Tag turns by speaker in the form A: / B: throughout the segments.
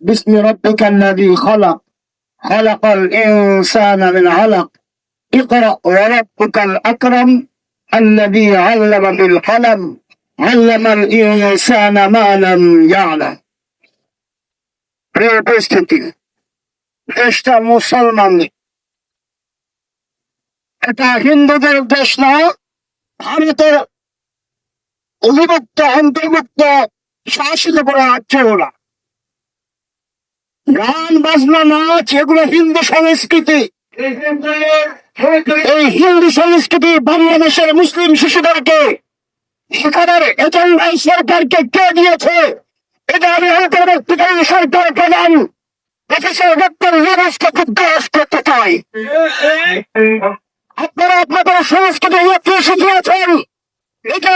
A: باسم ربك الذي خلق خلق الإنسان من علق اقرأ وربك الأكرم الذي علم بالقلم علم الإنسان ما لم يعلم প্রিয় উপস্থিতি দেশটা মুসলমান এটা হিন্দুদের দেশ না ভারতের অধিভুক্ত অন্তর্ভুক্ত শাসিত করা হচ্ছে ওরা গান, বাজনা, নাচ, এগুলো হিন্দু সংস্কৃতি। এই হিন্দু সংস্কৃতি বাংলাদেশের মুসলিম শিশুদেরকে শেখানোর এজেন্ডা এই সরকারকে কে দিয়েছে? এটা আমি অন্তর্বর্তীকালীন সরকার প্রধান আপনারা আপনাদের সংস্কৃতি এটা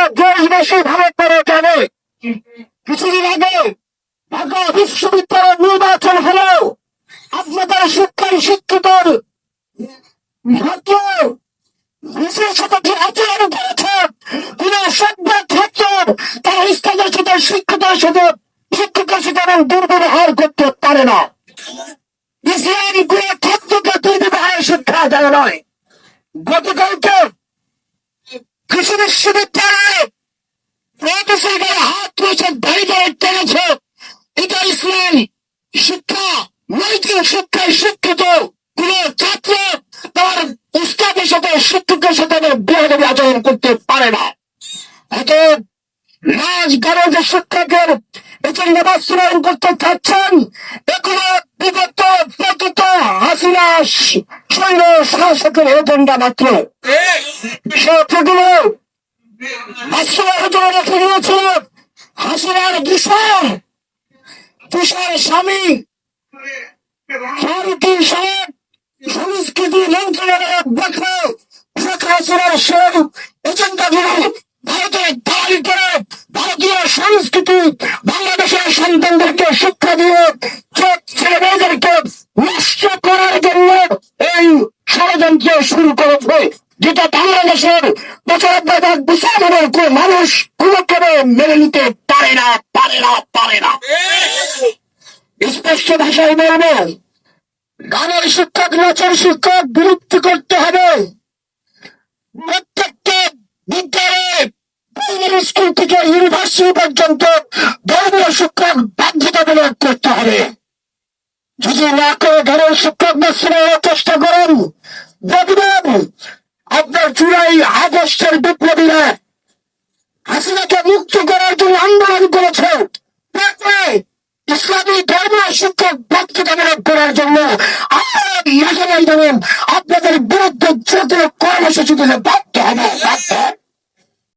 A: ঢাকা বিশ্ববিদ্যালয়ের নির্বাচন হলো। আপনাদের শিক্ষায় শিক্ষিত করতে পারে না। দেয় নয়। কৃষি বিশ্ববিদ্যালয়ে হাত রয়েছে ধরে ধরে টেনেছে শিক্ষা নৈতিক শিক্ষায় শিক্ষিত কোন ছাত্র তার উস্তাদের সাথে, শিক্ষকের সাথে বেহদবি আচরণ করতে পারে না। অতএব রাজগারের যে শিক্ষকের এজেন্ডা বাস্তবায়ন করতে চাচ্ছেন এগুলো প্রকৃত হাসিনা সৈন্য শাসকের এজেন্ডা মাত্র। সেগুলো জন্য রেখে দিয়েছিল হাসিনার দূষণ তুষার স্বামী। ভারতীয় সাহেব সংস্কৃতি মন্ত্রণালয় দেখো শেখ হাসিনার সেই এজেন্ডাগুলো ভারতের দাবি করে করার জন্য এই ষড়যন্ত্র শুরু করেছে। যেটা কোন মানুষ কোনো মেনে নিতে পারে না পারে না পারে না। স্পষ্ট ভাষায় বলব গানের শিক্ষক, নাচের শিক্ষক বিলুপ্ত করতে হবে। প্রত্যেকটা বিদ্যালয়ে প্রাইমারি স্কুল থেকে ইউনিভার্সিটি পর্যন্ত ধর্মীয় শিক্ষক বাধ্যতামূলক করতে হবে। যদি না করে গানের শিক্ষক বাস্তবায়নের চেষ্টা করেন, দেখবেন আপনার চূড়াই আগস্টের বিপ্লবীরা হাসিনাকে মুক্ত করার জন্য আন্দোলন করেছে। ইসলামী ধর্মীয় শিক্ষক বাধ্যতামূলক করার জন্য আপনারা মেঘালয় দেবেন আপনাদের বিরুদ্ধে যে কোনো কর্মসূচি দিলে বাধ্য হবে, বাধ্য।